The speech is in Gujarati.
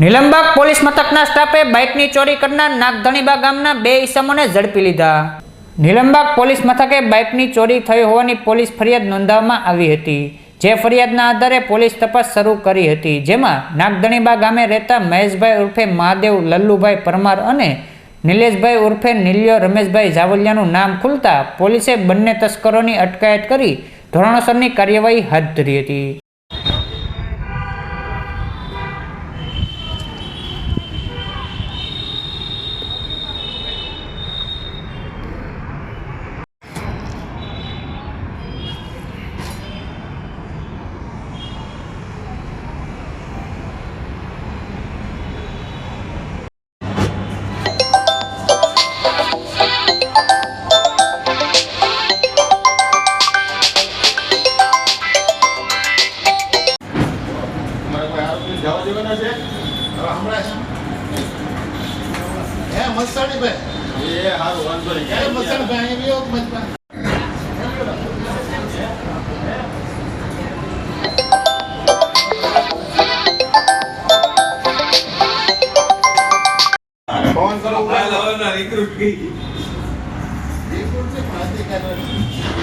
નીલમબાગ પોલીસ મથકના સ્ટાફે બાઇકની ચોરી કરનાર નાગધણીબા ગામના બે ઈસમોને ઝડપી લીધા. નિલંબાગ પોલીસ મથકે બાઇકની ચોરી થઈ હોવાની પોલીસ ફરિયાદ નોંધાવવામાં આવી હતી, જે ફરિયાદના આધારે પોલીસ તપાસ શરૂ કરી હતી, જેમાં નાગધણીબા ગામે રહેતા મહેશભાઈ ઉર્ફે મહાદેવ, લલ્લુભાઈ પરમાર અને નિલેશભાઈ ઉર્ફે નિલ્યો રમેશભાઈ જાવલિયાનું નામ ખુલતા પોલીસે બંને તસ્કરોની અટકાયત કરી ધોરણસરની કાર્યવાહી હાથ ધરી હતી. જવા દેવાના છે હવે હમણાં એ હારું વાંધો નહીં અહીં આવ્યો ફોન કરો હવાના recruit ગઈ. એ છે? કાઢવાની.